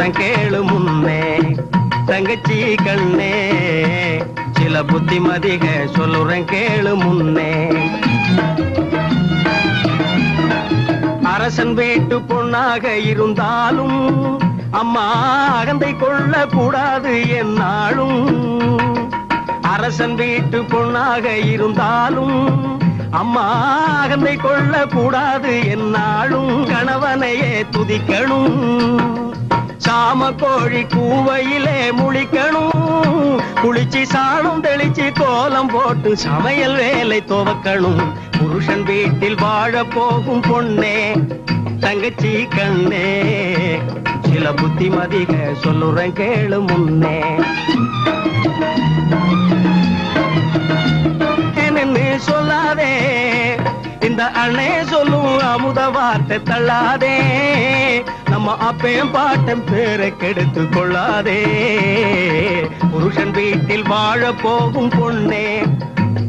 சொல்லுறேன் கேளு முன்னே. தங்கச்சி கண்ணே சில புத்திமதிக சொல்லுறேன் கேளு முன்னே. அரசன் வீட்டு பொண்ணாக இருந்தாலும் அம்மா அகந்தை கொள்ள கூடாது என்னாலும். அரசன் வீட்டு பொண்ணாக இருந்தாலும் அம்மா அகந்தை கொள்ள கூடாது என்னாலும். கணவனையே துதிக்கணும். கோழி கூவையிலே முழிக்கணும். குளிச்சு சாணம் தெளிச்சு கோலம் போட்டு சமையல் வேலை துவக்கணும். புருஷன் வீட்டில் வாழ போகும் பொண்ணே தங்கச்சி கண்ணே. சில புத்திமதிக சொல்லுறேன் கேளு முன்னே. என்னன்னு சொல்லாதே இந்த அண்ணே சொல்லும் அமுத வார்த்தை தள்ளாதே. நம்ம அப்பையும் பாட்டம் பேரை கெடுத்து கொள்ளாதே. புருஷன் வீட்டில் வாழ போகும் பொண்ணே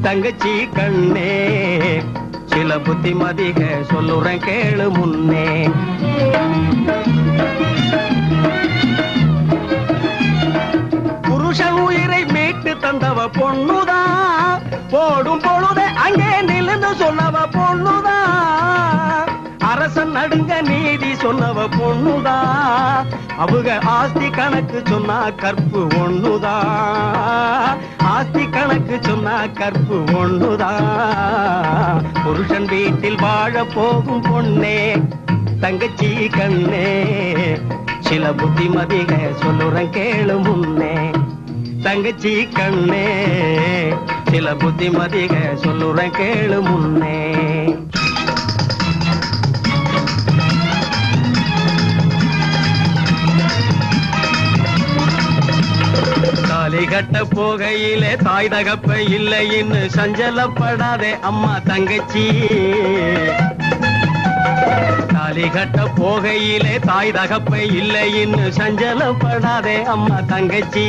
தங்கச்சி கண்ணே. சில புத்திமதிக சொல்லுறேன் கேளு முன்னே. புருஷன் உயிரை மீட்டு தந்தவ பொண்ணுதான். போடும் பொழுதே அங்கே நிலந்து சொன்னவ பொண்ணுதான். சொன்னவ பொண்ணுதா? அவங்க ஆஸ்தி கணக்கு சொன்னா கற்பு ஒண்ணுதா? ஆஸ்தி கணக்கு சொன்னா கற்பு ஒண்ணுதா? புருஷன் வீட்டில் வாழ போகும் பொண்ணே தங்கச்சி கண்ணே. சில புத்திமதிக சொல்லுறேன் கேளு முன்னே. தங்கச்சி கண்ணே சில புத்திமதிக சொல்லுறேன் கேளு முன்னே. தாலி கட்ட போகையிலே தாய் தகப்ப இல்லைன்னு சஞ்சலப்படாதே அம்மா தங்கச்சி. தாலி கட்ட போகையிலே தாய் தகப்ப இல்லைன்னு சஞ்சலப்படாதே அம்மா தங்கச்சி.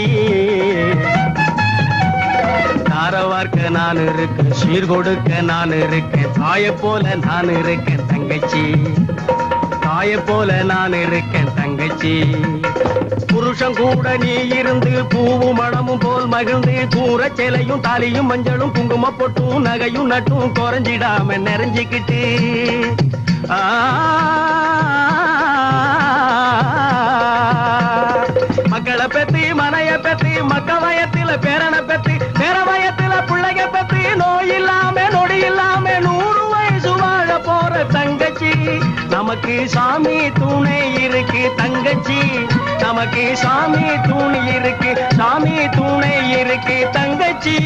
தாரவார்க்க நான் இருக்கேன் சீர் கொடுக்க நான் இருக்கேன் தாய போல நான் இருக்கேன் தங்கச்சி. தாய போல நான் இருக்கேன் தங்கச்சி. புருஷன் கூட நீ இருந்து பூவும் மணமும் போல் மகிழ்ந்து கூற சிலையும் தாலியும் மஞ்சளும் குங்கும பொட்டும் நகையும் நட்டும் குறைஞ்சிடாம நிறைஞ்சிக்கிட்டு ஆ நமக்கு சாமி துணை இருக்கு தங்கச்சி. நமக்கு சாமி துணை இருக்கு சாமி துணை இருக்கு தங்கச்சி.